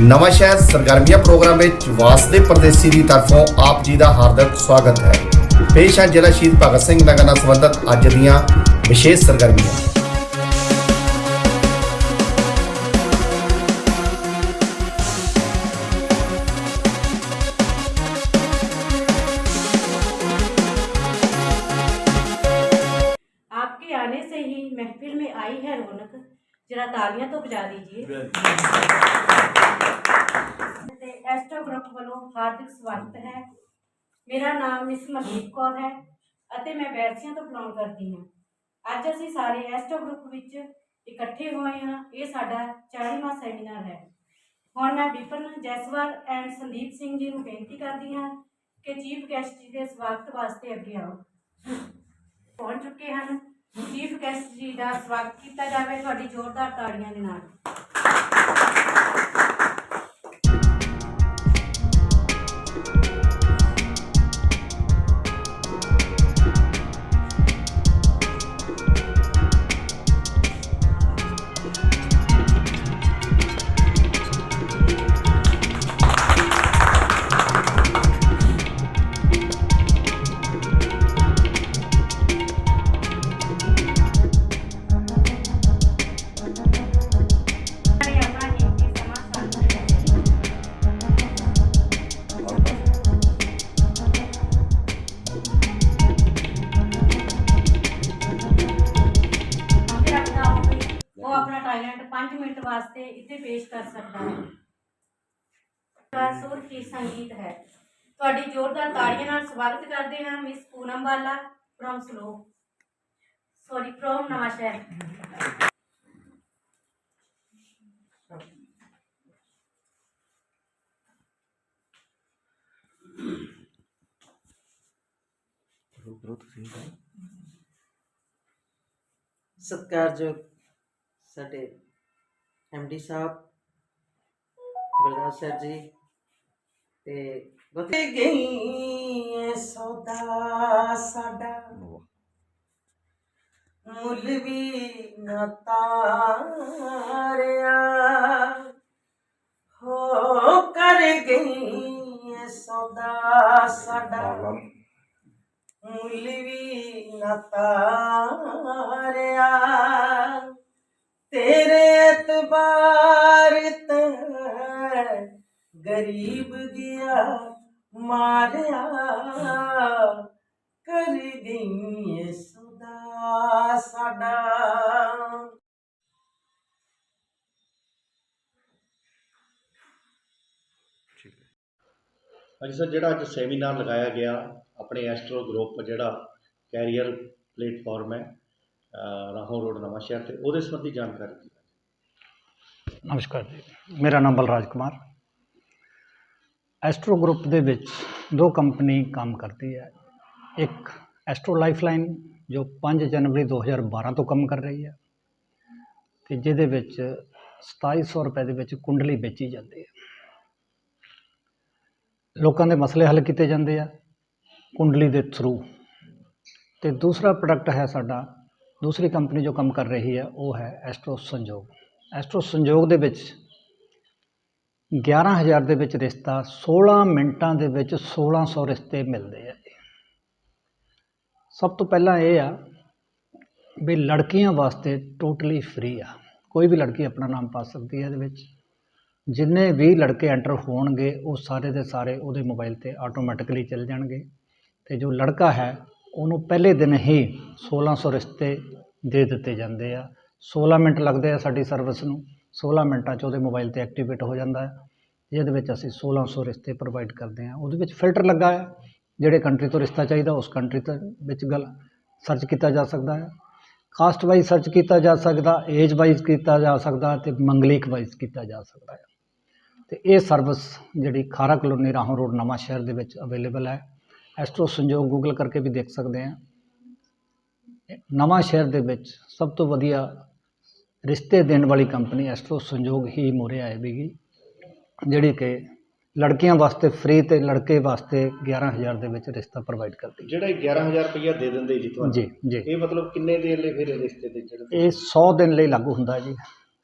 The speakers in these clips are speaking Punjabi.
ਨਵਾਂ ਸ਼ਹਿਰ ਸਰਗਰਮੀਆਂ ਪ੍ਰੋਗਰਾਮ ਵਿੱਚ ਵਾਸਦੇ ਪਰਦੇਸੀ ਦੀ ਤਰਫੋਂ ਆਪ ਜੀ ਦਾ ਹਾਰਦਿਕ ਸਵਾਗਤ ਹੈ ਪੇਸ਼ ਹੈ ਜ਼ਿਲ੍ਹਾ ਸ਼ਹੀਦ ਭਗਤ ਸਿੰਘ ਨਗਰ ਨਾਲ ਸੰਬੰਧਿਤ ਅੱਜ ਦੀਆਂ ਵਿਸ਼ੇਸ਼ ਸਰਗਰਮੀਆਂ आपके आने से ही महफिल में आई है रौनक जरा तालियां तो बजा दीजिए ਹਾਰਦਿਕ ਸਵਾਗਤ ਹੈ। ਮੇਰਾ ਨਾਮ ਮਿਸ ਮਨਦੀਪ ਕੌਰ ਹੈ ਅਤੇ ਮੈਂ ਬੈਰਸੀਆਂ ਤੋਂ ਬਿਲੋਂਗ ਕਰਦੀ ਹਾਂ। ਅੱਜ ਅਸੀਂ ਸਾਰੇ ਐਸਟੋ ਗਰੁੱਪ ਵਿੱਚ ਇਕੱਠੇ ਹੋਏ ਹਾਂ। ਇਹ ਸਾਡਾ 40ਵਾਂ ਸੈਮੀਨਾਰ ਹੈ। ਹੁਣ ਮੈਂ ਵਿਪਨ ਜੈਸਵਾਲ ਐਂਡ ਸੰਦੀਪ ਸਿੰਘ ਜੀ ਨੂੰ ਬੇਨਤੀ ਕਰਦੀ ਹਾਂ ਕਿ ਚੀਫ ਗੈਸਟ ਜੀ ਦੇ ਸਵਾਗਤ ਵਾਸਤੇ ਅੱਗੇ ਆਓ। ਪਹੁੰਚ ਚੁੱਕੇ ਹਨ। ਚੀਫ ਗੈਸਟ ਜੀ ਦਾ ਸਵਾਗਤ ਕੀਤਾ ਜਾਵੇ ਤੁਹਾਡੀ ਜ਼ੋਰਦਾਰ ਤਾੜੀਆਂ ਦੇ ਨਾਲ। ਪੂਨਮ ਵਾਲਾ ਫਰੋਮ ਸਲੋ ਸੌਰੀ ਫਰੋਮ ਨਵਾਂਸ਼ਹਿਰ ਸਤਿਕਾਰਯੋਗ ਸਾਡੇ ਐਮਡੀ ਸਾਹਿਬ ਬਲਰਾਜ ਸਰ ਜੀ ਤੇ ਬਤੇ ਗਈ ਸੌਦਾ ਸਾਡਾ। ਮੁੱਲ ਵੀ ਨਾ ਤਾਰਿਆ। ਹੋ ਕਰ ਗਈ ਸੌਦਾ ਸਾਡਾ। ਮੁੱਲ ਵੀ ਨਾ ਤਾਰਿਆ। ਤੇਰੇ ਇਤਬਾਰ ਤੇ ਗਰੀਬ ਗਿਆ ਮਾਰਿਆ ਕਰ ਗਈ ਏ ਸੁਦਾ ਸਾਡਾ। ਹਾਂਜੀ ਸਰ ਜਿਹੜਾ ਅੱਜ ਸੈਮੀਨਾਰ ਲਗਾਇਆ ਗਿਆ ਆਪਣੇ ਐਸਟਰੋ ਗਰੁੱਪ ਜਿਹੜਾ ਕੈਰੀਅਰ ਪਲੇਟਫਾਰਮ ਹੈ ਰਾਹੋਂ ਰੋਡ ਨਵਾਂ ਸ਼ਹਿਰ ਤੇ ਉਹਦੇ ਸੰਬੰਧੀ ਜਾਣਕਾਰੀ ਦਿਓ। ਨਮਸਕਾਰ ਜੀ। ਮੇਰਾ ਨਾਮ ਬਲਰਾਜ ਕੁਮਾਰ। ਐਸਟਰੋ ਗਰੁੱਪ ਦੇ ਵਿੱਚ ਦੋ ਕੰਪਨੀ ਕੰਮ ਕਰਦੀ ਹੈ। ਇੱਕ ਐਸਟਰੋ ਲਾਈਫਲਾਈਨ, ਜੋ 5 ਜਨਵਰੀ 2012 ਤੋਂ ਕੰਮ ਕਰ ਰਹੀ ਹੈ ਤੇ ਜਿਹਦੇ ਵਿੱਚ 2700 ਰੁਪਏ ਦੇ ਵਿੱਚ ਕੁੰਡਲੀ ਵੇਚੀ ਜਾਂਦੀ ਹੈ। ਲੋਕਾਂ ਦੇ ਮਸਲੇ ਹੱਲ ਕੀਤੇ ਜਾਂਦੇ ਆ ਕੁੰਡਲੀ ਦੇ ਥਰੂ ਤੇ ਦੂਸਰਾ ਪ੍ਰੋਡਕਟ ਹੈ ਸਾਡਾ, ਦੂਸਰੀ ਕੰਪਨੀ ਜੋ ਕੰਮ ਕਰ ਰਹੀ ਹੈ, ਉਹ ਹੈ ਐਸਟਰੋ ਸੰਜੋਗ। ਐਸਟਰੋ ਸੰਜੋਗ ਦੇ ਵਿੱਚ 11000 ਦੇ ਵਿੱਚ ਰਿਸ਼ਤਾ 16 ਮਿੰਟਾਂ ਦੇ ਵਿੱਚ 1600 ਰਿਸ਼ਤੇ ਮਿਲਦੇ ਆ ਜੀ। ਸਭ ਤੋਂ ਪਹਿਲਾਂ ਇਹ ਆ ਵੀ ਲੜਕੀਆਂ ਵਾਸਤੇ ਟੋਟਲੀ ਫ੍ਰੀ ਆ। ਕੋਈ ਵੀ ਲੜਕੀ ਆਪਣਾ ਨਾਮ ਪਾ ਸਕਦੀ ਹੈ ਇਹਦੇ ਵਿੱਚ। ਜਿੰਨੇ ਵੀ ਲੜਕੇ ਐਂਟਰ ਹੋਣਗੇ, ਉਹ ਸਾਰੇ ਦੇ ਸਾਰੇ ਉਹਦੇ ਮੋਬਾਈਲ ਤੇ ਆਟੋਮੈਟਿਕਲੀ ਚੱਲ ਜਾਣਗੇ। ਤੇ ਜੋ ਲੜਕਾ ਹੈ, ਉਹਨੂੰ ਪਹਿਲੇ ਦਿਨ ਹੀ 1600 ਰਿਸ਼ਤੇ ਦੇ ਦਿੱਤੇ ਜਾਂਦੇ ਆ। 16 ਮਿੰਟ ਲੱਗਦੇ ਆ ਸਾਡੀ ਸਰਵਿਸ ਨੂੰ। 16 ਮਿੰਟਾਂ 'ਚ ਉਹਦੇ ਮੋਬਾਈਲ ਤੇ ਐਕਟੀਵੇਟ ਹੋ ਜਾਂਦਾ ਹੈ, ਜਿਹਦੇ ਵਿੱਚ ਅਸੀਂ 1600 ਰਿਸ਼ਤੇ ਪ੍ਰੋਵਾਈਡ ਕਰਦੇ ਹਾਂ। ਉਹਦੇ ਵਿੱਚ ਫਿਲਟਰ ਲੱਗਾ ਹੈ, ਜਿਹੜੇ ਕੰਟਰੀ ਤੋਂ ਰਿਸ਼ਤਾ ਚਾਹੀਦਾ, ਉਸ ਕੰਟਰੀ ਤੋਂ ਵਿੱਚ ਗੱਲ ਸਰਚ ਕੀਤਾ ਜਾ ਸਕਦਾ ਹੈ। ਕਾਸਟ ਵਾਈਜ਼ ਸਰਚ ਕੀਤਾ ਜਾ ਸਕਦਾ ਏਜ ਵਾਈਜ਼ ਕੀਤਾ ਜਾ ਸਕਦਾ ਤੇ ਮੰਗਲੀਕ ਵਾਈਜ਼ ਕੀਤਾ ਜਾ ਸਕਦਾ ਹੈ। ਤੇ ਇਹ ਸਰਵਿਸ ਜਿਹੜੀ ਖਾਰਾ ਕਲੋਨੀ ਰਾਹੋਂ ਰੋਡ ਨਵਾਂ ਸ਼ਹਿਰ ਦੇ ਵਿੱਚ ਅਵੇਲੇਬਲ ਹੈ। ਐਸਟਰੋ ਸੰਜੋਗ ਗੂਗਲ ਕਰਕੇ ਵੀ ਦੇਖ ਸਕਦੇ ਆ ਨਵਾਂ ਸ਼ਹਿਰ ਦੇ ਵਿੱਚ ਸਭ ਤੋਂ ਵਧੀਆ ਰਿਸ਼ਤੇ ਦੇਣ ਵਾਲੀ ਕੰਪਨੀ ਐਸਟਰੋ ਸੰਜੋਗ ਹੀ ਮੋਰੇ ਆਏਗੀ ਜਿਹੜੀ ਕਿ ਲੜਕੀਆਂ ਵਾਸਤੇ ਫ੍ਰੀ ਤੇ ਲੜਕੇ ਵਾਸਤੇ 11000 ਦੇ ਵਿੱਚ ਰਿਸ਼ਤਾ ਪ੍ਰੋਵਾਈਡ ਕਰਦੀ ਜਿਹੜਾ ਇਹ 11000 ਰੁਪਇਆ ਦੇ ਦਿੰਦੇ ਜੀ ਹੈ ਤੁਹਾਨੂੰ? ਜੀ ਜੀ। ਇਹ ਮਤਲਬ ਕਿੰਨੇ ਦੇਰ ਲਈ ਫਿਰ ਇਹ ਰਿਸ਼ਤੇ ਦੇ ਜਿਹੜੇ ਇਹ 100 ਦਿਨ ਲਈ ਲਾਗੂ ਹੁੰਦਾ ਹੈ ਜੀ।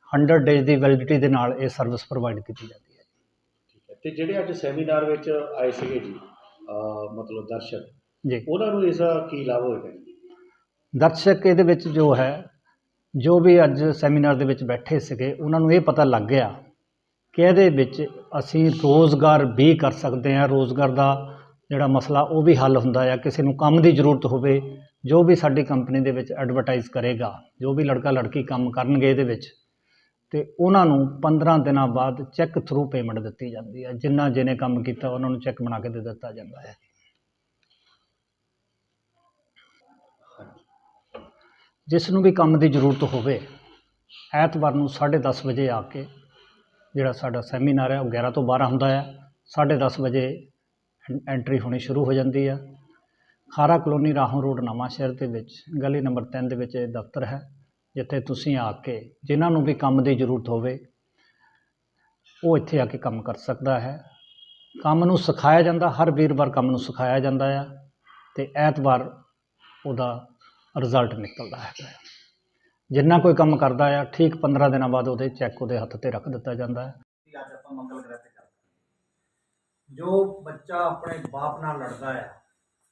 100 ਡੇਜ਼ ਦੀ ਵੈਲਿਡਿਟੀ ਦੇ ਨਾਲ ਇਹ ਸਰਵਿਸ ਪ੍ਰੋਵਾਈਡ ਕੀਤੀ ਜਾਂਦੀ ਹੈ। ਤੇ ਜਿਹੜੇ ਅੱਜ ਸੈਮੀਨਾਰ ਵਿੱਚ ਆਏ ਸੀਗੇ ਜੀ ਮਤਲਬ ਦਰਸ਼ਕ ਜੀ। ਉਹਨਾਂ ਨੂੰ ਇਸ ਦਾ ਕੀ ਲਾਭ ਹੋਏਗਾ ਦਰਸ਼ਕ ਇਹਦੇ ਵਿੱਚ ਜੋ ਹੈ ਜੋ ਵੀ ਅੱਜ ਸੈਮੀਨਾਰ ਦੇ ਵਿੱਚ ਬੈਠੇ ਸੀਗੇ, ਉਹਨਾਂ ਨੂੰ ਇਹ ਪਤਾ ਲੱਗ ਗਿਆ ਕਿ ਇਹਦੇ ਵਿੱਚ ਅਸੀਂ ਰੋਜ਼ਗਾਰ ਵੀ ਕਰ ਸਕਦੇ ਹਾਂ। ਰੋਜ਼ਗਾਰ ਦਾ ਜਿਹੜਾ ਮਸਲਾ, ਉਹ ਵੀ ਹੱਲ ਹੁੰਦਾ ਆ। ਕਿਸੇ ਨੂੰ ਕੰਮ ਦੀ ਜ਼ਰੂਰਤ ਹੋਵੇ, ਜੋ ਵੀ ਸਾਡੀ ਕੰਪਨੀ ਦੇ ਵਿੱਚ ਐਡਵਰਟਾਈਜ਼ ਕਰੇਗਾ, ਜੋ ਵੀ ਲੜਕਾ ਲੜਕੀ ਕੰਮ ਕਰਨਗੇ ਇਹਦੇ ਵਿੱਚ, ਤੇ ਉਹਨਾਂ ਨੂੰ 15 ਦਿਨਾਂ ਬਾਅਦ ਚੈੱਕ ਥਰੂ ਪੇਮੈਂਟ ਦਿੱਤੀ ਜਾਂਦੀ ਹੈ ਜਿੰਨਾ ਜਿਹਨੇ ਕੰਮ ਕੀਤਾ, ਉਹਨਾਂ ਨੂੰ ਚੈੱਕ ਬਣਾ ਕੇ ਦੇ ਦਿੱਤਾ ਜਾਂਦਾ ਹੈ। ਜਿਸ ਨੂੰ ਵੀ ਕੰਮ ਦੀ ਜ਼ਰੂਰਤ ਹੋਵੇ, ਐਤਵਾਰ ਨੂੰ ਸਾਢੇ ਦਸ ਵਜੇ ਆ ਕੇ ਜਿਹੜਾ ਸਾਡਾ ਸੈਮੀਨਾਰ ਹੈ, ਉਹ 11 ਤੋਂ 12 ਹੁੰਦਾ ਆ ਸਾਢੇ ਦਸ ਵਜੇ ਐਂਟਰੀ ਹੋਣੀ ਸ਼ੁਰੂ ਹੋ ਜਾਂਦੀ ਆ ਖਾਰਾ ਕਲੋਨੀ ਰਾਹੋਂ ਰੋਡ ਨਵਾਂ ਸ਼ਹਿਰ ਦੇ ਵਿੱਚ, ਗਲੀ ਨੰਬਰ ਤਿੰਨ ਦੇ ਵਿੱਚ ਇਹ ਦਫ਼ਤਰ ਹੈ, ਜਿੱਥੇ ਤੁਸੀਂ ਆ ਕੇ ਜਿਨ੍ਹਾਂ ਨੂੰ ਵੀ ਕੰਮ ਦੀ ਜ਼ਰੂਰਤ ਹੋਵੇ, ਉਹ ਇੱਥੇ ਆ ਕੇ ਕੰਮ ਕਰ ਸਕਦਾ ਹੈ। ਕੰਮ ਨੂੰ ਸਿਖਾਇਆ ਜਾਂਦਾ, ਹਰ ਵੀਰਵਾਰ ਕੰਮ ਨੂੰ ਸਿਖਾਇਆ ਜਾਂਦਾ ਆ ਤੇ ਐਤਵਾਰ ਉਹਦਾ ਰਿਜ਼ਲਟ ਨਿਕਲਦਾ ਹੈਗਾ ਜਿੰਨਾ ਕੋਈ ਕੰਮ ਕਰਦਾ ਆ, ਠੀਕ 15 ਦਿਨਾਂ ਬਾਅਦ ਉਹਦੇ ਚੈੱਕ ਉਹਦੇ ਹੱਥ ਤੇ ਰੱਖ ਦਿੱਤਾ ਜਾਂਦਾ ਹੈ। ਅੱਜ ਆਪਾਂ ਮੰਗਲ ਗ੍ਰਹਿ ਤੇ ਕਰਦੇ ਜੋ ਬੱਚਾ ਆਪਣੇ ਬਾਪ ਨਾਲ ਲੜਦਾ ਆ,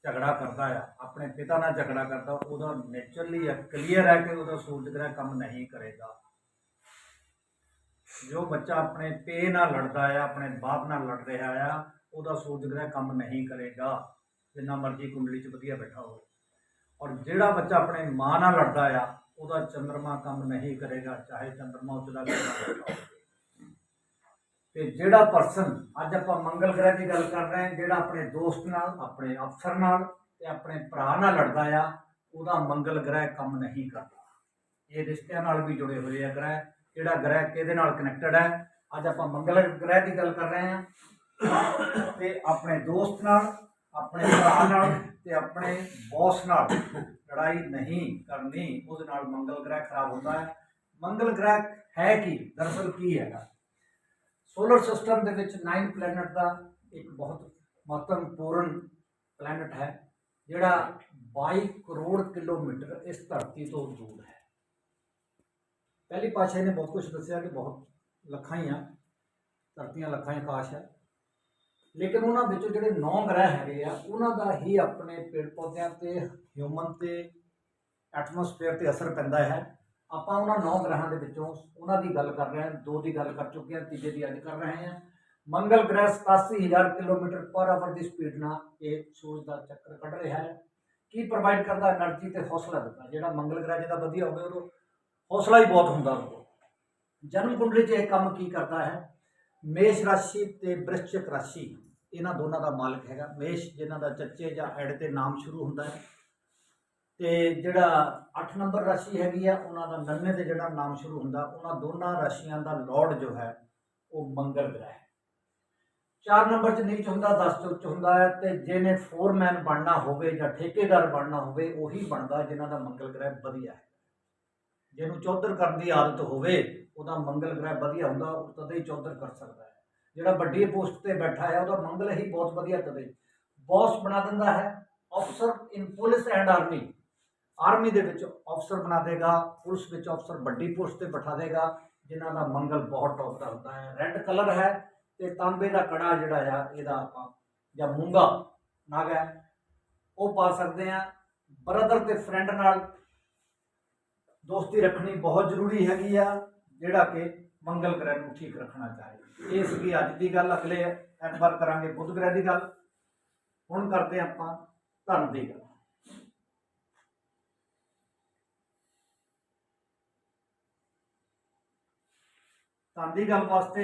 ਝਗੜਾ ਕਰਦਾ ਆ, ਆਪਣੇ ਪਿਤਾ ਨਾਲ ਝਗੜਾ ਕਰਦਾ, ਉਹਦਾ ਨੇਚਰਲੀ ਕਲੀਅਰ ਹੈ ਕਿ ਉਹਦਾ ਸੂਰਜ ਗ੍ਰਹਿ ਕੰਮ ਨਹੀਂ ਕਰੇਗਾ। ਜੋ ਬੱਚਾ ਆਪਣੇ ਪੇ ਨਾਲ ਲੜਦਾ ਆ, ਆਪਣੇ ਬਾਪ ਨਾਲ ਲੜ ਰਿਹਾ ਆ, ਉਹਦਾ ਸੂਰਜ ਗ੍ਰਹਿ ਕੰਮ ਨਹੀਂ ਕਰੇਗਾ। ਜਿੰਨਾ ਮਰਜ਼ੀ ਕੁੰਡਲੀ 'ਚ ਵਧੀਆ ਬੈਠਾ ਹੋਵੇ। ਔਰ ਜਿਹੜਾ ਬੱਚਾ ਆਪਣੇ ਮਾਂ ਨਾਲ ਲੜਦਾ ਆ, ਉਹਦਾ ਚੰਦਰਮਾ ਕੰਮ ਨਹੀਂ ਕਰੇਗਾ, ਚਾਹੇ ਚੰਦਰਮਾ ਉੱਚਦਾ ਕਿਉਂ ਤੇ ਜਿਹੜਾ ਪਰਸਨ ਅੱਜ ਆਪਾਂ ਮੰਗਲ ਗ੍ਰਹਿ ਦੀ ਗੱਲ ਕਰ ਰਹੇ ਹਾਂ, ਜਿਹੜਾ ਆਪਣੇ ਦੋਸਤ ਨਾਲ, ਆਪਣੇ ਅਫਸਰ ਨਾਲ ਤੇ ਆਪਣੇ ਭਰਾ ਨਾਲ ਲੜਦਾ ਆ, ਉਹਦਾ ਮੰਗਲ ਗ੍ਰਹਿ ਕੰਮ ਨਹੀਂ ਕਰਦਾ। ਇਹ ਰਿਸ਼ਤਿਆਂ ਨਾਲ ਵੀ ਜੁੜੇ ਹੋਏ ਆ ਗ੍ਰਹਿ ਜਿਹੜਾ ਗ੍ਰਹਿ ਕਿਹਦੇ ਨਾਲ ਕਨੈਕਟਡ ਹੈ, ਅੱਜ ਆਪਾਂ ਮੰਗਲ ਗ੍ਰਹਿ ਦੀ ਗੱਲ ਕਰ ਰਹੇ ਹਾਂ। ਤੇ ਆਪਣੇ ਦੋਸਤ ਨਾਲ ਆਪਣੇ ਭਰਾ ਨਾਲ ਤੇ ਆਪਣੇ ਬੌਸ ਨਾਲ ਲੜਾਈ ਨਹੀਂ ਕਰਨੀ, ਉਹਦੇ ਨਾਲ ਮੰਗਲ ਗ੍ਰਹਿ ਖਰਾਬ ਹੁੰਦਾ ਹੈ। ਮੰਗਲ ਗ੍ਰਹਿ ਹੈ ਕੀ? ਦਰਅਸਲ ਕੀ ਹੈਗਾ? ਸੋਲਰ ਸਿਸਟਮ ਦੇ ਵਿੱਚ 9 ਪਲੈਨਟ ਦਾ ਇੱਕ ਬਹੁਤ ਮਹੱਤਵਪੂਰਨ ਪਲੈਨਟ ਹੈ, ਜਿਹੜਾ 22 ਕਰੋੜ ਕਿਲੋਮੀਟਰ ਇਸ ਧਰਤੀ ਤੋਂ ਦੂਰ ਹੈ। ਪਹਿਲੀ ਪਾਤਸ਼ਾਹੀ ਨੇ ਬਹੁਤ ਕੁਝ ਦੱਸਿਆ ਕਿ ਬਹੁਤ ਲੱਖਾਂ ਹੀ ਆ, ਧਰਤੀਆਂ ਲੱਖਾਂ ਹੀ ਆਕਾਸ਼ ਹੈ। ਲੇਕਿਨ ਉਹਨਾਂ ਵਿੱਚੋਂ ਜਿਹੜੇ ਨੌ ਗ੍ਰਹਿ ਹੈਗੇ ਆ, ਉਹਨਾਂ ਦਾ ਹੀ ਆਪਣੇ ਪੇੜ ਪੌਦਿਆਂ ਤੇ ਹਿਊਮਨ ਤੇ ਐਟਮੋਸਫੇਅਰ ਤੇ ਅਸਰ ਪੈਂਦਾ ਹੈ। ਆਪਾਂ ਉਹਨਾਂ ਨੌ ਗ੍ਰਹਿਾਂ ਦੇ ਵਿੱਚੋਂ ਉਹਨਾਂ ਦੀ ਗੱਲ ਕਰ ਰਹੇ ਹਾਂ, ਦੋ ਦੀ ਗੱਲ ਕਰ ਚੁੱਕੇ ਹਾਂ, ਤੀਜੇ ਦੀ ਅੱਜ ਕਰ ਰਹੇ ਹਾਂ। ਮੰਗਲ ਗ੍ਰਹਿ 87000 ਕਿਲੋਮੀਟਰ ਪਰ ਆਵਰ ਦੀ ਸਪੀਡ ਨਾਲ ਇਹ ਸੂਰਜ ਦਾ ਚੱਕਰ ਕੱਢ ਰਿਹਾ ਹੈ। ਕੀ ਪ੍ਰੋਵਾਈਡ ਕਰਦਾ એનર્ਜੀ ਤੇ ਹੌਸਲਾ ਦਿੰਦਾ ਜਿਹੜਾ ਮੰਗਲ ਗ੍ਰਹਿ ਜਿਹਦਾ ਵਧੀਆ ਹੋਵੇ ਉਹ ਹੌਸਲਾ ਹੀ ਬਹੁਤ ਹੁੰਦਾ ਉਹ ਜਨਮ ਕੁੰਡਲੀ 'ਚ ਇਹ ਕੰਮ ਕੀ ਕਰਦਾ ਹੈ? ਮੇਸ਼ ਰਾਸ਼ੀ ਤੇ ਬ੍ਰਿਸ਼ਚਿਕ ਰਾਸ਼ੀ, ਇਹਨਾਂ ਦੋਨਾਂ ਦਾ ਮਾਲਕ ਹੈਗਾ। ਮੇਸ਼ ਜਿਨ੍ਹਾਂ ਦਾ ਚੱਚੇ ਜਾਂ ਐਡ ਤੇ ਨਾਮ ਸ਼ੁਰੂ ਹੁੰਦਾ ਹੈ। ਤੇ ਜਿਹੜਾ 8 ਨੰਬਰ ਰਾਸ਼ੀ ਹੈਗੀ ਆ, ਉਹਨਾਂ ਦਾ ਨੰਨੇ ਤੇ ਜਿਹੜਾ ਨਾਮ ਸ਼ੁਰੂ ਹੁੰਦਾ, ਉਹਨਾਂ ਦੋਨਾਂ ਰਾਸ਼ੀਆਂ ਦਾ ਲਾਰਡ ਜੋ ਹੈ, ਉਹ ਮੰਗਲ ਗ੍ਰਹਿ ਹੈ। 4 ਨੰਬਰ 'ਚ ਨੀਚ ਹੁੰਦਾ 10 ਚ ਉੱਚ ਹੁੰਦਾ ਹੈ ਤੇ ਜਿਹਨੇ ਫੋਰਮੈਨ ਬਣਨਾ ਹੋਵੇ ਜਾਂ ਠੇਕੇਦਾਰ ਬਣਨਾ ਹੋਵੇ, ਉਹੀ ਬਣਦਾ ਜਿਨ੍ਹਾਂ ਦਾ ਮੰਗਲ ਗ੍ਰਹਿ ਵਧੀਆ ਹੈ। ਜਿਹਨੂੰ ਚੌਧਰ ਕਰਨ ਦੀ ਆਦਤ ਹੋਵੇ ਉਹਦਾ ਮੰਗਲ ਗ੍ਰਹਿ ਵਧੀਆ ਹੁੰਦਾ, ਉਹ ਤਦੇ ਹੀ ਚੌਧਰ ਕਰ ਸਕਦਾ ਹੈ। ਜਿਹੜਾ ਵੱਡੀ ਪੋਸਟ ਤੇ ਬੈਠਾ ਹੈ, ਉਹਦਾ ਮੰਗਲ ਹੀ ਬਹੁਤ ਵਧੀਆ ਤਦੇ। ਬੌਸ ਬਣਾ ਦਿੰਦਾ ਹੈ, ਅਫਸਰ in police and army army ਦੇ ਵਿੱਚ ਅਫਸਰ ਬਣਾ ਦੇਗਾ, ਪੁਲਿਸ ਵਿੱਚ ਅਫਸਰ ਵੱਡੀ ਪੋਸਟ ਤੇ ਬਿਠਾ ਦੇਗਾ, ਜਿਨ੍ਹਾਂ ਦਾ ਮੰਗਲ ਬਹੁਤ ਟੌਪ ਦਾ ਹੁੰਦਾ ਹੈ। ਰੈੱਡ ਕਲਰ ਹੈ ਤੇ ਤਾਂਬੇ ਦਾ ਕੜਾ ਜਿਹੜਾ ਆ, ਇਹਦਾ ਆਪਾਂ ਜਾਂ ਮੂੰਗਾ, ਨਾਗ ਹੈ, ਉਹ ਪਾ ਸਕਦੇ ਆ ਬ੍ਰਦਰ ਤੇ ਫਰੈਂਡ ਨਾਲ ਦੋਸਤੀ ਰੱਖਣੀ ਬਹੁਤ ਜ਼ਰੂਰੀ ਹੈਗੀ ਆ। ਜਿਹੜਾ ਕਿ ਮੰਗਲ ਗ੍ਰਹਿ ਨੂੰ ਠੀਕ ਰੱਖਣਾ ਚਾਹੀਦਾ ਇਹ ਸੀਗੀ ਅੱਜ ਦੀ ਗੱਲ, ਅਗਲੇ ਐਤਵਾਰ ਕਰਾਂਗੇ ਬੁੱਧ ਗ੍ਰਹਿ ਦੀ ਗੱਲ। ਹੁਣ ਕਰਦੇ ਆਪਾਂ ਧਨ ਦੀ ਗੱਲ। ਧਨ ਦੀ ਗੱਲ ਵਾਸਤੇ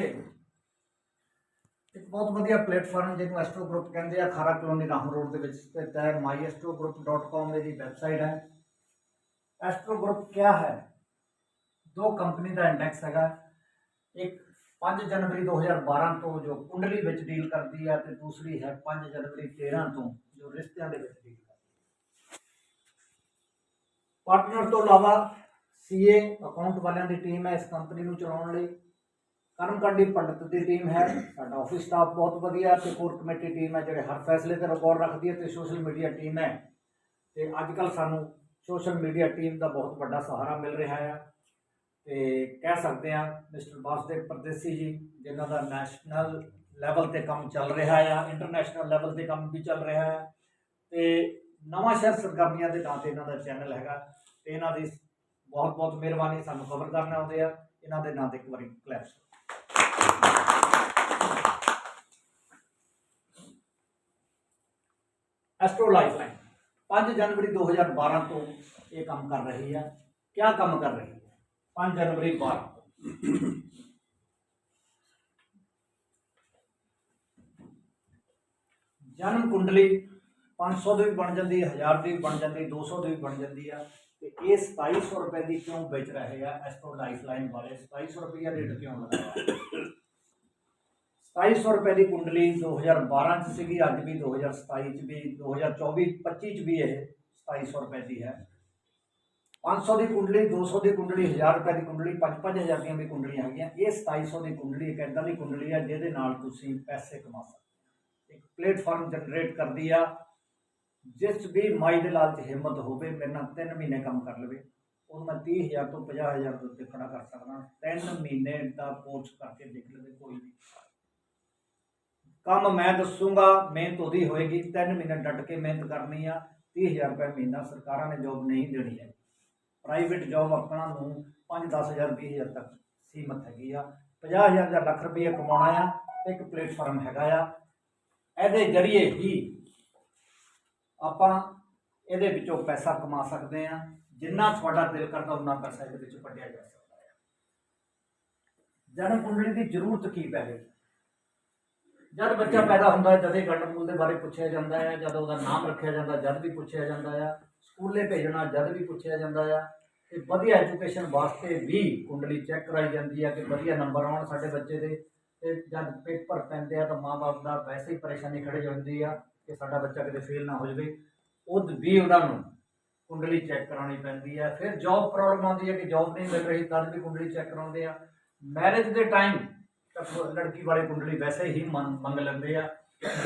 ਇੱਕ ਬਹੁਤ ਵਧੀਆ ਪਲੇਟਫਾਰਮ ਜਿਹਨੂੰ ਐਸਟਰੋ ਗਰੁੱਪ ਕਹਿੰਦੇ ਆ ਖਾਰਾ ਕਲੋਨੀ ਰਾਹੋਂ ਰੋਡ ਦੇ ਵਿੱਚ ਸਥਿਤ ਹੈ। myastrogroup.com ਇਹਦੀ ਵੈਬਸਾਈਟ ਹੈ। ਐਸਟਰੋ ਗਰੁੱਪ ਕੀ ਹੈ? ਦੋ ਕੰਪਨੀ ਦਾ ਇੰਡੈਕਸ ਹੈਗਾ। ਇੱਕ 5 ਜਨਵਰੀ 2012 ਤੋਂ ਜੋ ਕੁੰਡਲੀ ਵਿੱਚ ਡੀਲ ਕਰਦੀ ਹੈ ਤੇ ਦੂਸਰੀ ਹੈ 5 ਜਨਵਰੀ 13 ਤੋਂ ਜੋ ਰਿਸ਼ਤਿਆਂ ਦੇ ਵਿੱਚ ਡੀਲ ਕਰਦੀ ਹੈ ਪਾਰਟਨਰ ਤੋਂ ਇਲਾਵਾ ਸੀਏ ਅਕਾਊਂਟ ਵਾਲਿਆਂ ਦੀ ਟੀਮ ਹੈ ਇਸ ਕੰਪਨੀ ਨੂੰ ਚਲਾਉਣ ਲਈ। ਕਰਮਕਾਂਡੀ ਪੰਡਤ ਦੀ ਟੀਮ ਹੈ, ਸਾਡਾ ਆਫਿਸ ਸਟਾਫ ਬਹੁਤ ਵਧੀਆ ਤੇ ਕੋਰ ਕਮੇਟੀ ਟੀਮ ਹੈ ਜਿਹੜੇ ਹਰ ਫੈਸਲੇ ਤੇ ਰਿਕਾਰਡ ਰੱਖਦੀ ਹੈ ਤੇ ਸੋਸ਼ਲ ਮੀਡੀਆ ਟੀਮ ਹੈ। ਤੇ ਅੱਜ ਕੱਲ ਸਾਨੂੰ ਸੋਸ਼ਲ ਮੀਡੀਆ ਟੀਮ ਦਾ ਬਹੁਤ ਵੱਡਾ ਸਹਾਰਾ ਮਿਲ ਰਿਹਾ ਹੈ ਤੇ ਕਹਿ ਸਕਦੇ ਹਾਂ, ਮਿਸਟਰ ਵਾਸਦੇਵ ਪਰਦੇਸੀ ਜੀ, ਜਿਨ੍ਹਾਂ ਦਾ ਨੈਸ਼ਨਲ ਲੈਵਲ ਤੇ ਕੰਮ ਚੱਲ ਰਿਹਾ ਆ ਇੰਟਰਨੈਸ਼ਨਲ ਲੈਵਲ ਤੇ ਕੰਮ ਵੀ ਚੱਲ ਰਿਹਾ ਹੈ ਤੇ ਨਵਾਂ ਸ਼ਹਿਰ ਸਰਗਰਮੀਆਂ ਦੇ ਨਾਂ ਤੇ ਇਹਨਾਂ ਦਾ ਚੈਨਲ ਹੈਗਾ, ਤੇ ਇਹਨਾਂ ਦੀ ਬਹੁਤ ਬਹੁਤ ਮਿਹਰਬਾਨੀ, ਸਾਨੂੰ ਕਵਰ ਕਰਨ ਆਉਂਦੇ ਆ, ਇਹਨਾਂ ਦੇ ਨਾਂ ਤੇ ਇੱਕ ਵਾਰੀ ਕਲੈਪਸ ਐਸਟ੍ਰੋ ਲਾਈਫਲਾਈਨ 5 ਜਨਵਰੀ 2012 ਤੋਂ ਇਹ ਕੰਮ ਕਰ ਰਹੀ ਹੈ ਕਿਆ ਕੰਮ ਕਰ ਰਹੀ? 5 ਜਨਵਰੀ 12 ਜਨਮ ਕੁੰਡਲੀ 500 ਦੀ ਵੀ ਬਣ ਜਾਂਦੀ ਹੈ 1000 ਦੀ ਵੀ ਬਣ ਜਾਂਦੀ 200 ਦੀ ਵੀ ਬਣ ਜਾਂਦੀ ਆ ਤੇ ਇਹ 2700 ਰੁਪਏ ਦੀ ਕਿਉਂ ਵੇਚ ਰਹੇ ਆ? ਐਸਟ੍ਰੋ ਲਾਈਫਲਾਈਨ ਵਾਲੇ 2700 ਰੁਪਏ ਰੇਟ ਕਿਉਂ ਲਗਾਇਆ 2700 ਰੁਪਏ ਦੀ ਕੁੰਡਲੀ 2012 ਚ ਸੀਗੀ, ਅੱਜ ਵੀ 2027 ਚ ਵੀ 2024 25 ਚ ਵੀ ਇਹ 2700 ਰੁਪਏ ਦੀ ਹੈ। 500 ਦੀ ਕੁੰਡਲੀ 200 ਦੀ ਕੁੰਡਲੀ 1000 ਰੁਪਏ ਦੀ ਕੁੰਡਲੀ 5-5000 ਦੀਆਂ ਵੀ ਕੁੰਡਲੀਆਂ ਹੈਗੀਆਂ। ਇਹ 2700 ਦੀ ਕੁੰਡਲੀ, ਇੱਕ ਐਦਾਂ ਦੀ ਕੁੰਡਲੀ ਆ ਜਿਹਦੇ ਨਾਲ ਤੁਸੀਂ ਪੈਸੇ ਕਮਾ ਸਕਦੇ। ਇੱਕ ਪਲੇਟਫਾਰਮ ਜਨਰੇਟ ਕਰਦੀ ਆ, ਜਿਸ ਵੀ ਮਾਈ ਦੇ ਲਾਲ 'ਚ ਹਿੰਮਤ ਹੋਵੇ, ਮੇਰੇ ਨਾਲ 3 ਮਹੀਨੇ ਕੰਮ ਕਰ ਲਵੇ ਉਹ ਮੈਂ 30000 ਤੋਂ 50000 ਦੇ ਉੱਤੇ ਖੜਾ ਕਰ ਸਕਦਾ। 3 ਮਹੀਨੇ ਦਾ ਕੋਰਸ ਕਰਕੇ ਦੇਖ ਲਵੇ, ਕੋਈ ਨਹੀਂ। ਕੰਮ ਮੈਂ ਦੱਸੂਗਾ, ਮਿਹਨਤ ਉਹਦੀ ਹੋਏਗੀ। 3 ਮਹੀਨੇ ਡਟ ਕੇ ਮਿਹਨਤ ਕਰਨੀ ਆ 30000 ਰੁਪਏ ਮਹੀਨਾ ਸਰਕਾਰਾਂ ਨੇ ਜੋਬ ਨਹੀਂ ਦੇਣੀ ਹੈ ਪ੍ਰਾਈਵੇਟ ਜੋਬ ਆਪਣਾ ਨੂੰ 5-10000 20000 ਤੱਕ ਸੀਮਤ ਹੈਗੀ ਆ। 50000 ਦਾ ਲੱਖ ਰੁਪਏ ਕਮਾਉਣਾ ਆ ਤੇ ਇੱਕ ਪਲੇਟਫਾਰਮ ਹੈਗਾ ਆ। ਇਹਦੇ ਜ਼ਰੀਏ ਹੀ ਆਪਾਂ ਇਹਦੇ ਵਿੱਚੋਂ ਪੈਸਾ ਕਮਾ ਸਕਦੇ ਆ। ਜਿੰਨਾ ਤੁਹਾਡਾ ਦਿਲ ਕਰਦਾ ਉਹਨਾਂ ਪੈਸਾ ਇਹਦੇ ਵਿੱਚ ਕੱਢਿਆ ਜਾ ਸਕਦਾ ਹੈ ਜਨਮ ਕੁੰਡਲੀ ਦੀ ਜ਼ਰੂਰਤ ਕੀ ਪੈ ਗਈ? ਜਦ ਬੱਚਾ ਪੈਦਾ ਹੁੰਦਾ ਹੈ ਜਦ ਇਹ ਗੰਡਮੂਲ ਦੇ ਬਾਰੇ ਪੁੱਛਿਆ ਜਾਂਦਾ ਹੈ ਜਦ ਉਹਦਾ ਨਾਮ ਰੱਖਿਆ ਜਾਂਦਾ, ਜਦ ਵੀ ਪੁੱਛਿਆ ਜਾਂਦਾ ਹੈ ਸਕੂਲੇ ਭੇਜਣਾ ਜਦ ਵੀ ਪੁੱਛਿਆ ਜਾਂਦਾ ਆ ਤੇ ਵਧੀਆ ਐਜੂਕੇਸ਼ਨ ਵਾਸਤੇ ਵੀ ਕੁੰਡਲੀ ਚੈੱਕ ਕਰਾਈ ਜਾਂਦੀ ਆ ਕਿ ਵਧੀਆ ਨੰਬਰ ਆਉਣ ਸਾਡੇ ਬੱਚੇ ਦੇ ਤੇ ਜਦ ਪੇਪਰ ਪੈਂਦੇ ਆ ਤਾਂ ਮਾਪੇ ਦਾ ਵੈਸੇ ਹੀ ਪਰੇਸ਼ਾਨੀ ਖੜੀ ਜਾਂਦੀ ਆ ਕਿ ਸਾਡਾ ਬੱਚਾ ਕਿਤੇ ਫੇਲ ਨਾ ਹੋ ਜਾਵੇ। ਉਦ ਵੀ ਉਹਨਾਂ ਨੂੰ ਕੁੰਡਲੀ ਚੈੱਕ ਕਰਾਉਣੀ ਪੈਂਦੀ ਹੈ ਫਿਰ ਜੌਬ ਪ੍ਰੋਬਲਮ ਆਉਂਦੀ ਹੈ ਕਿ ਜੌਬ ਨਹੀਂ ਮਿਲ ਰਹੀ, ਤਦ ਵੀ ਕੁੰਡਲੀ ਚੈੱਕ ਕਰਾਉਂਦੇ ਆ। ਮੈਰਿਜ ਦੇ ਟਾਈਮ ਤਾਂ ਲੜਕੀ ਵਾਲੇ ਕੁੰਡਲੀ ਵੈਸੇ ਹੀ ਮੰਗ ਮੰਗ ਲੈਂਦੇ ਆ।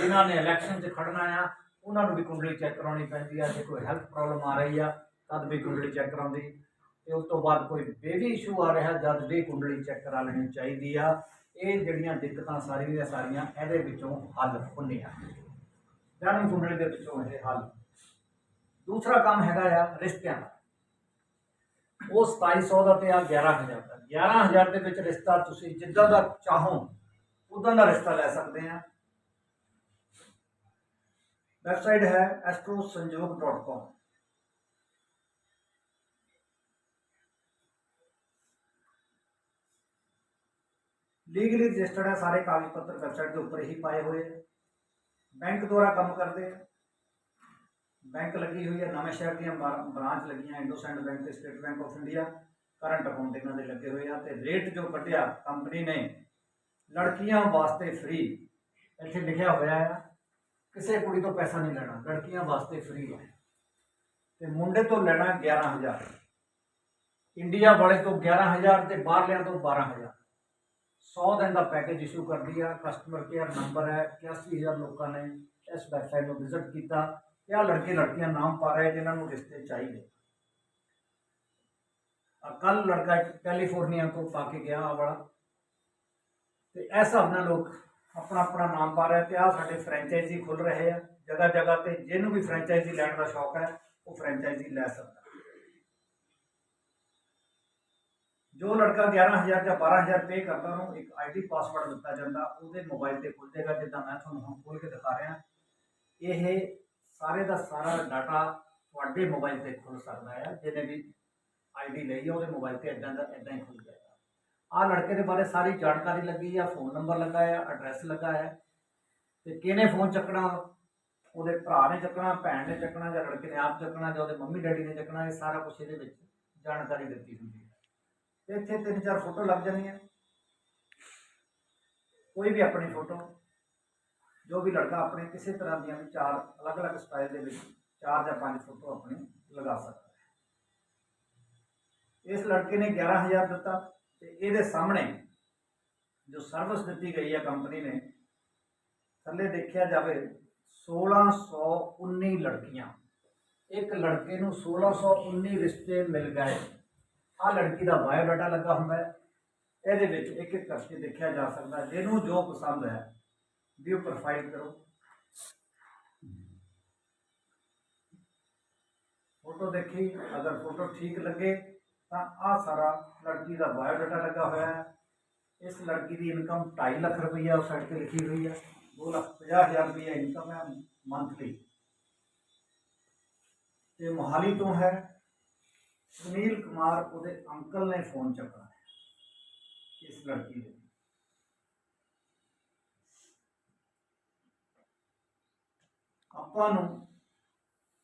ਜਿਨ੍ਹਾਂ ਨੇ ਇਲੈਕਸ਼ਨ 'ਚ ਖੜਨਾ ਆ ਉਹਨਾਂ ਨੂੰ ਵੀ ਕੁੰਡਲੀ ਚੈੱਕ ਕਰਾਉਣੀ ਪੈਂਦੀ ਆ, ਜੇ ਕੋਈ ਹੈਲਥ ਪ੍ਰੋਬਲਮ ਆ ਰਹੀ ਆ, ਤਦ ਵੀ ਕੁੰਡਲੀ ਚੈੱਕ ਕਰਾਉਂਦੀ। ਤੇ ਉਸ ਤੋਂ ਬਾਅਦ ਕੋਈ ਬੇਬੀ ਇਸ਼ੂ ਆ ਰਿਹਾ, ਜਦ ਵੀ ਕੁੰਡਲੀ ਚੈੱਕ ਕਰਾ ਲੈਣੀ ਚਾਹੀਦੀ ਆ। ਇਹ ਜਿਹੜੀਆਂ ਦਿੱਕਤਾਂ ਸਾਰੀਆਂ ਦੀਆਂ ਸਾਰੀਆਂ ਇਹਦੇ ਵਿੱਚੋਂ ਹੱਲ ਹੁੰਦੀਆਂ ਜਨਮ ਕੁੰਡਲੀ ਦੇ ਵਿੱਚੋਂ ਇਹ ਹੱਲ। ਦੂਸਰਾ ਕੰਮ ਹੈਗਾ ਆ ਰਿਸ਼ਤਿਆਂ ਦਾ। ਉਹ 2700 ਦਾ ਤੇ ਆ 11000 ਦਾ। 11000 ਦੇ ਵਿੱਚ ਰਿਸ਼ਤਾ ਤੁਸੀਂ ਜਿੱਦਾਂ ਦਾ ਚਾਹੋ, ਉਦਾਂ ਦਾ ਰਿਸ਼ਤਾ ਲੈ ਸਕਦੇ ਆ। ਵੈਬਸਾਈਟ ਹੈ astrosanjog.com ਲੀਗਲੀ ਰਜਿਸਟਰਡ ਹੈ ਸਾਰੇ ਕਾਗਜ਼ ਪੱਤਰ ਵੈਬਸਾਈਟ ਦੇ ਉੱਪਰ ਹੀ ਪਾਏ ਹੋਏ ਆ ਬੈਂਕ ਦੁਆਰਾ ਕੰਮ ਕਰਦੇ ਆ ਬੈਂਕ ਲੱਗੀ ਹੋਈ ਹੈ ਨਵੇਂ ਸ਼ਹਿਰ ਦੀਆਂ ਬ੍ਰਾਂ- ਬ੍ਰਾਂਚ ਲੱਗੀਆਂ ਇੰਡੋਸੈਂਡ ਬੈਂਕ ਤੇ State Bank of India current account ਇਹਨਾਂ ਦੇ ਲੱਗੇ ਹੋਏ ਆ ਤੇ ਰੇਟ ਜੋ ਕੱਢਿਆ ਕੰਪਨੀ ਨੇ ਲੜਕੀਆਂ ਵਾਸਤੇ ਫ੍ਰੀ ਇੱਥੇ ਲਿਖਿਆ ਹੋਇਆ ਆ ਕਿਸੇ ਕੁੜੀ ਤੋਂ ਪੈਸਾ ਨਹੀਂ ਲੈਣਾ, ਲੜਕੀਆਂ ਵਾਸਤੇ ਫ੍ਰੀ ਹੈ ਤੇ ਮੁੰਡੇ ਤੋਂ ਲੈਣਾ 11000 ਇੰਡੀਆ ਵਾਲੇ ਤੋਂ 11000 ਤੇ ਬਾਹਰਲਿਆਂ ਤੋਂ 12000 100 ਦਿਨ ਦਾ ਪੈਕੇਜ ਇਸ਼ੂ ਕਰਦੀ ਆ ਕਸਟਮਰ ਕੇਅਰ ਨੰਬਰ ਹੈ 81000 ਲੋਕਾਂ ਨੇ ਇਸ ਵੈਬਸਾਈਟ ਨੂੰ ਵਿਜ਼ਿਟ ਕੀਤਾ। ਤੇ ਆਹ ਲੜਕੇ ਲੜਕੀਆਂ ਨਾਮ ਪਾ ਰਹੇ, ਜਿਨ੍ਹਾਂ ਨੂੰ ਰਿਸ਼ਤੇ ਚਾਹੀਦੇ। ਕੱਲ ਲੜਕਾ ਕੈਲੀਫੋਰਨੀਆ ਤੋਂ ਪਾ ਕੇ ਗਿਆ ਆ ਵਾਲਾ। ਤੇ ਇਸ ਹਿਸਾਬ ਨਾਲ ਲੋਕ ਆਪਣਾ ਆਪਣਾ ਨਾਮ ਪਾ ਰਿਹਾ ਤੇ ਆ ਸਾਡੇ ਫਰੈਂਚਾਈਜ਼ੀ ਖੁੱਲ ਰਹੇ ਆ। ਜਗ੍ਹਾ ਜਗ੍ਹਾ ਤੇ ਜਿਹਨੂੰ ਵੀ ਫਰੈਂਚਾਈਜ਼ੀ ਲੈਣ ਦਾ ਸ਼ੌਕ ਹੈ, ਉਹ ਫਰੈਂਚਾਈਜ਼ੀ ਲੈ ਸਕਦਾ। ਜੋ ਲੜਕਾ 11000 ਜਾਂ 12000 ਪੇ ਕਰਦਾ, ਉਹਨੂੰ ਇੱਕ ਆਈਡੀ ਪਾਸਵਰਡ ਦਿੱਤਾ ਜਾਂਦਾ, ਉਹਦੇ ਮੋਬਾਈਲ ਤੇ ਖੁੱਲ ਜਾਏਗਾ। ਜਿੱਦਾਂ ਮੈਂ ਤੁਹਾਨੂੰ ਹੁਣ ਖੋਲ ਕੇ ਦਿਖਾ ਰਿਹਾ, ਇਹ ਸਾਰੇ ਦਾ ਸਾਰਾ ਡਾਟਾ ਤੁਹਾਡੇ ਮੋਬਾਈਲ ਤੇ ਖੁੱਲ ਸਕਦਾ ਹੈ। ਜਿਹਨੇ ਵੀ ਆਈਡੀ ਲਈ ਹੈ ਉਹਦੇ ਮੋਬਾਈਲ ਤੇ ਇਦਾਂ ਦਾ ਇਦਾਂ ਹੀ ਖੁੱਲ ਜਾਏਗਾ। ਆਹ ਲੜਕੇ ਦੇ ਬਾਰੇ ਸਾਰੀ ਜਾਣਕਾਰੀ ਲੱਗੀ ਆ ਫੋਨ ਨੰਬਰ ਲੱਗਾ ਆ ਐਡਰੈਸ ਲੱਗਾ ਹੈ ਤੇ ਕਿਹਨੇ ਫੋਨ ਚੱਕਣਾ? ਉਹਦੇ ਭਰਾ ਨੇ ਚੱਕਣਾ, ਭੈਣ ਨੇ ਚੱਕਣਾ, ਜਾਂ ਲੜਕੇ ਨੇ ਆਪ ਚੱਕਣਾ, ਜਾਂ ਉਹਦੇ ਮੰਮੀ ਡੈਡੀ ਨੇ ਚੱਕਣਾ, ਇਹ ਸਾਰਾ ਕੁਝ ਇਹਦੇ ਵਿੱਚ ਜਾਣਕਾਰੀ ਦਿੱਤੀ ਹੁੰਦੀ ਹੈ। ਇੱਥੇ ਤਿੰਨ ਚਾਰ ਫੋਟੋ ਲੱਗ ਜਾਂਦੀਆਂ ਕੋਈ ਵੀ ਆਪਣੀ ਫੋਟੋ, ਜੋ ਵੀ ਲੜਕਾ ਆਪਣੇ ਕਿਸੇ ਤਰ੍ਹਾਂ ਦੀਆਂ ਵੀ ਚਾਰ ਅਲੱਗ-ਅਲੱਗ ਸਟਾਈਲ ਦੇ ਵਿੱਚ ਚਾਰ ਜਾਂ ਪੰਜ ਫੋਟੋ ਆਪਣੀ ਲਗਾ ਸਕਦਾ ਹੈ। ਇਸ ਲੜਕੇ ਨੇ 11000 ਦਿੱਤਾ। ਤੇ ਇਹਦੇ ਸਾਹਮਣੇ ਜੋ ਸਰਵਿਸ ਦਿੱਤੀ ਗਈ ਹੈ ਕੰਪਨੀ ਨੇ, ਥੱਲੇ ਦੇਖਿਆ ਜਾਵੇ 1619 ਲੜਕੀਆਂ। ਇੱਕ ਲੜਕੇ ਨੂੰ 1619 ਰਿਸ਼ਤੇ ਮਿਲ ਗਏ। ਆ ਲੜਕੀ ਦਾ ਬਾਇਓਡਾਟਾ ਲੱਗਾ ਹੁੰਦਾ ਹੈ। ਇਹਦੇ ਵਿੱਚ ਇੱਕ ਇੱਕ ਕਰਕੇ ਦੇਖਿਆ ਜਾ ਸਕਦਾ ਜਿਹਨੂੰ ਜੋ ਪਸੰਦ ਹੈ, ਵੀ ਉਹ ਪ੍ਰੋਫਾਈਲ ਕਰੋ। ਫੋਟੋ ਦੇਖੀ, ਅਗਰ ਫੋਟੋ ਠੀਕ ਲੱਗੇ ਤਾਂ ਆ ਸਾਰਾ ਲੜਕੀ ਦਾ ਬਾਇਓਡਾਟਾ ਲੱਗਾ ਹੋਇਆ ਹੈ। ਇਸ ਲੜਕੀ ਦੀ ਇਨਕਮ 2.5 ਲੱਖ ਰੁਪਈਆ ਉਸ ਸਾਈਡ ਤੇ ਲਿਖੀ ਹੋਈ ਹੈ। 2 ਲੱਖ 50 ਹਜ਼ਾਰ ਰੁਪਈਆ ਇਨਕਮ ਹੈ ਮੰਥਲੀ ਤੇ ਮੋਹਾਲੀ ਤੋਂ ਹੈ। ਸੁਨੀਲ ਕੁਮਾਰ ਉਹਦੇ ਅੰਕਲ ਨੇ ਫੋਨ ਚੱਕਣਾ ਇਸ ਲੜਕੀ ਦੇ। ਆਪਾਂ ਨੂੰ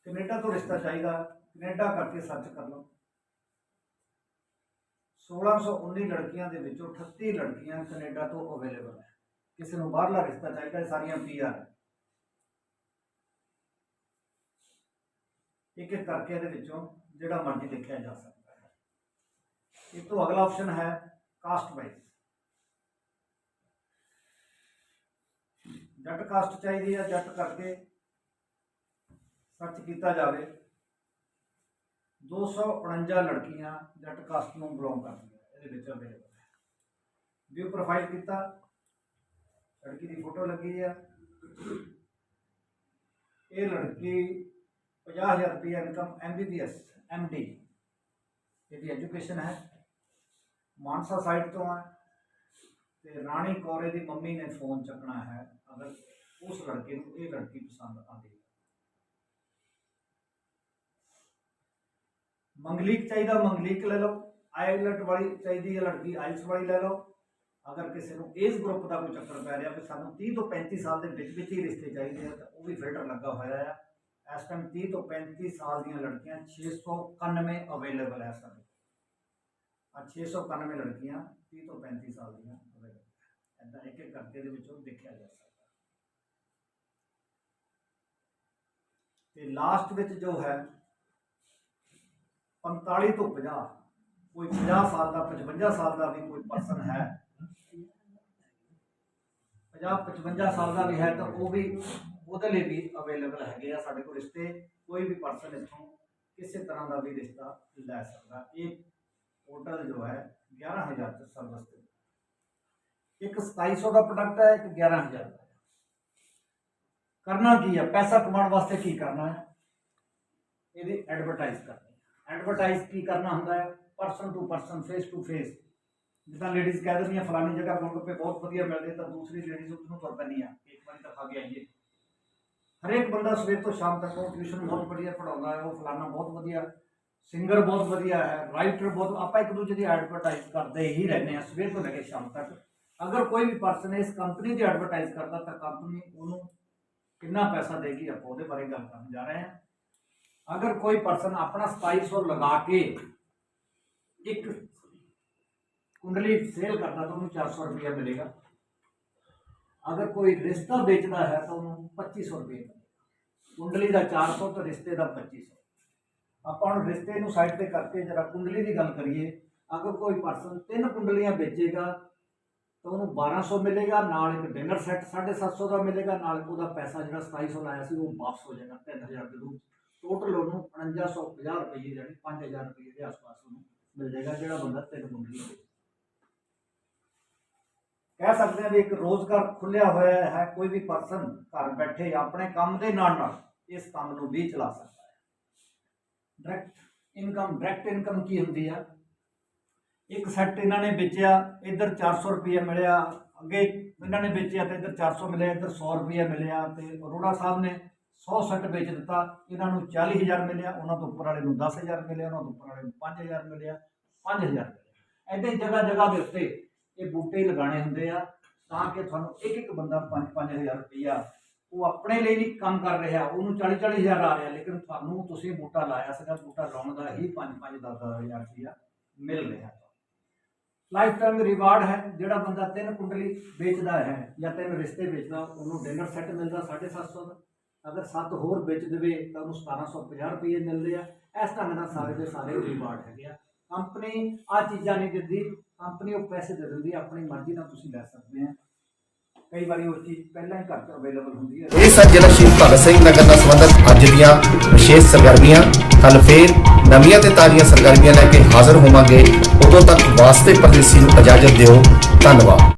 ਕੈਨੇਡਾ ਤੋਂ ਰਿਸ਼ਤਾ ਚਾਹੀਦਾ। ਕੈਨੇਡਾ ਕਰਕੇ ਸਰਚ ਕਰ ਲਓ। 1619 ਲੜਕੀਆਂ ਦੇ ਵਿੱਚੋਂ 38 ਲੜਕੀਆਂ ਕੈਨੇਡਾ ਤੋਂ ਅਵੇਲੇਬਲ ਹੈ। ਕਿਸੇ ਨੂੰ ਬਾਹਰਲਾ ਰਿਸ਼ਤਾ ਚਾਹੀਦਾ ਇਹ ਸਾਰੀਆਂ ਪੀਆਰ ਇੱਕ ਇੱਕ ਕਰਕੇ ਇਹਦੇ ਵਿੱਚੋਂ ਜਿਹੜਾ ਮਰਜ਼ੀ ਲਿਖਿਆ ਜਾ ਸਕਦਾ ਹੈ। ਇਸ ਤੋਂ ਅਗਲਾ ਆਪਸ਼ਨ ਹੈ ਕਾਸਟ ਵਾਈਜ਼ ਜੱਟ ਕਾਸਟ ਚਾਹੀਦੀ ਹੈ, ਜੱਟ ਕਰਕੇ ਸਰਚ ਕੀਤਾ ਜਾਵੇ। 249 ਲੜਕੀਆਂ ਜੱਟ ਕਾਸਟ ਨੂੰ ਬਿਲੋਂਗ ਕਰਦੀਆਂ ਇਹਦੇ ਵਿੱਚ ਅਵੇਲੇਬਲ ਹੈ। ਵਿਊ ਪ੍ਰੋਫਾਈਲ ਕੀਤਾ, ਲੜਕੀ ਦੀ ਫੋਟੋ ਲੱਗੀ ਆ। ਇਹ ਲੜਕੀ 50000 ਰੁਪਏ ਇਨਕਮ ਐਮਬੀਬੀਐਸ ਐਮਡੀ ਇਹਦੀ ਐਜੂਕੇਸ਼ਨ ਹੈ। ਮਾਨਸਾ ਸਾਈਡ ਤੋਂ ਹੈ ਤੇ ਰਾਣੀ ਕੌਰੇ ਦੀ ਮੰਮੀ ਨੇ ਫੋਨ ਚੱਕਣਾ ਹੈ, ਅਗਰ ਉਸ ਲੜਕੇ ਨੂੰ ਇਹ ਲੜਕੀ ਪਸੰਦ ਆਉਂਦੀ ਹੈ ਮੰਗਲੀਕ ਚਾਹੀਦਾ, ਮੰਗਲੀਕ ਲੈ ਲਓ। ਆਈਲਟ ਵਾਲੀ ਚਾਹੀਦੀ ਹੈ, ਲੜਕੀ ਆਈਲਸ ਵਾਲੀ ਲੈ ਲਓ। ਅਗਰ ਕਿਸੇ ਨੂੰ ਇਸ ਗਰੁੱਪ ਦਾ ਕੋਈ ਚੱਕਰ ਪੈ ਰਿਹਾ, ਵੀ ਸਾਨੂੰ 30 ਤੋਂ 35 ਸਾਲ ਦੇ ਵਿੱਚ ਵਿੱਚ ਹੀ ਰਿਸ਼ਤੇ ਚਾਹੀਦੇ ਆ, ਤਾਂ ਉਹ ਵੀ ਫਿਲਟਰ ਲੱਗਾ ਹੋਇਆ ਆ। ਇਸ ਟਾਈਮ 30 ਤੋਂ 35 ਸਾਲ ਦੀਆਂ ਲੜਕੀਆਂ 691 ਅਵੇਲੇਬਲ ਹੈ ਸਾਡੇ ਆ 691 ਲੜਕੀਆਂ 30 ਤੋਂ 35 ਸਾਲ ਦੀਆਂ ਅਵੇਲੇਬਲ ਐਦਾਂ ਇੱਕ ਇੱਕ ਕਰਕੇ ਦੇ ਵਿੱਚੋਂ ਦੇਖਿਆ ਜਾ ਸਕਦਾ। ਤੇ ਲਾਸਟ ਵਿੱਚ ਜੋ ਹੈ 45 ਤੋਂ 50 ਕੋਈ 50 ਸਾਲ ਦਾ 55 ਸਾਲ ਦਾ ਵੀ ਕੋਈ ਪਰਸਨ ਹੈ। 50 55 ਸਾਲ ਦਾ ਵੀ ਹੈ ਤਾਂ ਉਹ ਵੀ ਉਹਦੇ ਲਈ ਵੀ ਅਵੇਲੇਬਲ ਹੈਗੇ ਆ ਸਾਡੇ ਕੋਲ ਰਿਸ਼ਤੇ। ਕੋਈ ਵੀ ਪਰਸਨ ਇੱਥੋਂ ਕਿਸੇ ਤਰ੍ਹਾਂ ਦਾ ਵੀ ਰਿਸ਼ਤਾ ਲੈ ਸਕਦਾ। ਇਹ ਪੋਰਟਲ ਜੋ ਹੈ 11000 ਚ ਸਰਵਿਸ ਦੇ ਇੱਕ 2700 ਦਾ ਪ੍ਰੋਡਕਟ ਹੈ, ਇੱਕ 11000 ਦਾ। ਕਰਨਾ ਕੀ ਹੈ? ਪੈਸਾ ਕਮਾਉਣ ਵਾਸਤੇ ਕੀ ਕਰਨਾ ਹੈ? ਇਹਦੀ ਐਡਵਰਟਾਈਜ਼ ਕਰਨਾ ਐਡਵਰਟਾਈਜ਼ ਕੀ ਕਰਨਾ ਹੁੰਦਾ ਹੈ? Person to person face to face ਜਿੱਦਾਂ ਲੇਡੀਜ਼ ਕਹਿ ਦਿੰਦੀਆਂ ਫਲਾਨੀ ਜਗ੍ਹਾ ਗੋਲਗੱਪੇ ਬਹੁਤ ਵਧੀਆ ਮਿਲਦੇ ਤਾਂ ਦੂਸਰੀ ਲੇਡੀਜ਼ ਉਸ ਨੂੰ ਤੁਰ ਪੈਂਦੀ ਆ ਇੱਕ ਵਾਰੀ ਤਾਂ ਖਾ ਕੇ ਆਈਏ। ਹਰੇਕ ਬੰਦਾ ਸਵੇਰ ਤੋਂ ਸ਼ਾਮ ਤੱਕ ਉਹ ਟਿਊਸ਼ਨ ਬਹੁਤ ਵਧੀਆ ਪੜਾਉਂਦਾ ਹੈ, ਉਹ ਫਲਾਨਾ ਬਹੁਤ ਵਧੀਆ ਸਿੰਗਰ ਬਹੁਤ ਵਧੀਆ ਹੈ ਰਾਈਟਰ ਬਹੁਤ, ਆਪਾਂ ਇੱਕ ਦੂਜੇ ਦੀ ਐਡਵਰਟਾਈਜ਼ ਕਰਦੇ ਹੀ ਰਹਿੰਦੇ ਆ ਸਵੇਰ ਤੋਂ ਲੈ ਕੇ ਸ਼ਾਮ ਤੱਕ। ਅਗਰ ਕੋਈ ਵੀ ਪਰਸਨ ਇਸ ਕੰਪਨੀ ਦੀ ਐਡਵਰਟਾਈਜ਼ ਕਰਦਾ, ਤਾਂ ਕੰਪਨੀ ਉਹਨੂੰ ਕਿੰਨਾ ਪੈਸਾ ਦੇਗੀ, ਆਪਾਂ ਉਹਦੇ ਬਾਰੇ ਗੱਲ ਕਰਨ ਜਾ ਰਹੇ ਹਾਂ। ਅਗਰ ਕੋਈ ਪਰਸਨ ਆਪਣਾ 2700 ਲਗਾ ਕੇ ਇੱਕ ਕੁੰਡਲੀ ਸੇਲ ਕਰਦਾ ਤਾਂ ਉਹਨੂੰ 400 ਰੁਪਏ ਮਿਲੇਗਾ। ਅਗਰ ਕੋਈ ਰਿਸ਼ਤਾ ਵੇਚਦਾ ਹੈ ਤਾਂ ਉਹਨੂੰ 2500 ਰੁਪਏ ਮਿਲੇਗਾ। ਕੁੰਡਲੀ ਦਾ 400 ਤੇ ਰਿਸ਼ਤੇ ਦਾ 2500 ਆਪਾਂ ਹੁਣ ਰਿਸ਼ਤੇ ਨੂੰ ਸਾਈਡ ਤੇ ਕਰਕੇ ਜਰਾ ਕੁੰਡਲੀ ਦੀ ਗੱਲ ਕਰੀਏ। ਅਗਰ ਕੋਈ ਪਰਸਨ ਤਿੰਨ ਕੁੰਡਲੀਆਂ ਵੇਚੇਗਾ ਤਾਂ ਉਹਨੂੰ 1200 ਮਿਲੇਗਾ, ਨਾਲ ਇੱਕ ਡਿਨਰ ਸੈੱਟ 750 ਦਾ ਮਿਲੇਗਾ, ਨਾਲ ਉਹਦਾ ਪੈਸਾ ਜਿਹੜਾ 2700 ਲਾਇਆ ਸੀ ਉਹ ਵਾਪਸ ਹੋ ਜਾਏਗਾ 3000 ਦੇ ਰੂਪ ਟੋਟਲ ਉਹਨੂੰ 4950 ਰੁਪਏ ਜਾਨੀ 5000 ਰੁਪਏ ਦੇ ਆਸ-ਪਾਸ ਉਹਨੂੰ ਮਿਲ ਜਾਏਗਾ, ਜਿਹੜਾ ਬੰਦਾ ਤਿੰਨ ਕੁੰਡਲੀਆਂ ਵੇਚੇ ਕਹਿ ਸਕਦੇ ਹਾਂ ਵੀ ਇੱਕ ਰੋਜ਼ਗਾਰ ਖੁੱਲਿਆ ਹੋਇਆ ਹੈ, ਕੋਈ ਵੀ ਪਰਸਨ ਘਰ ਬੈਠੇ ਆਪਣੇ ਕੰਮ ਦੇ ਨਾਲ ਨਾਲ ਇਸ ਕੰਮ ਨੂੰ ਵੀ ਚਲਾ ਸਕਦਾ ਹੈ। ਡਾਇਰੈਕਟ ਇਨਕਮ ਡਾਇਰੈਕਟ ਇਨਕਮ ਕੀ ਹੁੰਦੀ ਆ? ਇੱਕ ਸੈੱਟ ਇਹਨਾਂ ਨੇ ਵੇਚਿਆ, ਇੱਧਰ 400 ਰੁਪਏ ਮਿਲਿਆ, ਅੱਗੇ ਇਹਨਾਂ ਨੇ ਵੇਚਿਆ ਤੇ ਇੱਧਰ 400 ਮਿਲਿਆ, ਇੱਧਰ 100 ਰੁਪਏ ਮਿਲਿਆ ਤੇ ਅਰੋੜਾ ਸਾਹਿਬ ਨੇ 100 ਸੈੱਟ ਵੇਚ ਦਿੱਤਾ, ਇਹਨਾਂ ਨੂੰ 40000 ਮਿਲਿਆ, ਉਹਨਾਂ ਤੋਂ ਉੱਪਰ ਵਾਲੇ ਨੂੰ 10000 ਮਿਲਿਆ, ਉਹਨਾਂ ਤੋਂ ਉੱਪਰ ਵਾਲੇ ਨੂੰ 5000 ਮਿਲਿਆ 5000 ਮਿਲਿਆ। ਐਦਾਂ ਜਗ੍ਹਾ ਜਗ੍ਹਾ ਦੇ ਉੱਤੇ ਇਹ ਬੂਟੇ ਲਗਾਉਣੇ ਹੁੰਦੇ ਆ, ਤਾਂ ਕਿ ਤੁਹਾਨੂੰ ਇੱਕ ਇੱਕ ਬੰਦਾ 5-5000 ਰੁਪਈਆ ਉਹ ਆਪਣੇ ਲਈ ਨਹੀਂ ਕੰਮ ਕਰ ਰਿਹਾ, ਉਹਨੂੰ 40-40000 ਆ ਰਿਹਾ, ਲੇਕਿਨ ਤੁਹਾਨੂੰ ਤੁਸੀਂ ਬੂਟਾ ਲਾਇਆ ਸੀਗਾ, ਬੂਟਾ ਲਾਉਣ ਦਾ ਹੀ 5-5 10-10000 ਰੁਪਈਆ ਮਿਲ ਰਿਹਾ। ਲਾਈਫ ਟਾਈਮ ਰਿਵਾਰਡ ਹੈ, ਜਿਹੜਾ ਬੰਦਾ ਤਿੰਨ ਕੁੰਡਲੀ ਵੇਚਦਾ ਹੈ ਜਾਂ ਤਿੰਨ ਰਿਸ਼ਤੇ ਵੇਚਦਾ, ਉਹਨੂੰ ਡਿਨਰ ਸੈੱਟ ਮਿਲਦਾ 750 ਦਾ। ਅਗਰ ਸੱਤ ਹੋਰ ਵੇਚ ਦੇਵੇ ਤਾਂ ਉਹਨੂੰ 1750 ਰੁਪਏ ਮਿਲਦੇ ਆ। ਇਸ ਢੰਗ ਨਾਲ ਸਾਰੇ ਦੇ ਸਾਰੇ ਰਿਵਾਰਡ ਹੈਗੇ ਆ। ਕੰਪਨੀ ਆ ਚੀਜ਼ਾਂ ਨਹੀਂ ਦਿੰਦੀ ਕੰਪਨੀ ਉਹ ਪੈਸੇ ਦੇ ਦਿੰਦੀ, ਆਪਣੀ ਮਰਜ਼ੀ ਨਾਲ ਤੁਸੀਂ ਲੈ ਸਕਦੇ ਆ। ਕਈ ਵਾਰੀ ਉਹ ਚੀਜ਼ ਪਹਿਲਾਂ ਹੀ ਘਰ 'ਚ ਅਵੇਲੇਬਲ ਹੁੰਦੀ ਹੈ ਇਹ ਸਨ ਜ਼ਿਲ੍ਹਾ ਸ਼ਹੀਦ ਭਗਤ ਸਿੰਘ ਨਗਰ ਨਾਲ ਸੰਬੰਧਿਤ ਅੱਜ ਦੀਆਂ ਵਿਸ਼ੇਸ਼ ਸਰਗਰਮੀਆਂ ਕੱਲ ਫੇਰ ਨਵੀਆਂ ਤੇ ਤਾਜ਼ੀਆਂ ਸਰਗਰਮੀਆਂ ਲੈ ਕੇ ਹਾਜ਼ਰ ਹੋਵਾਂਗੇ। ਉਦੋਂ ਤੱਕ ਵਾਸਤੇ ਪਰਦੇਸੀ ਨੂੰ ਇਜਾਜ਼ਤ ਦਿਓ। ਧੰਨਵਾਦ।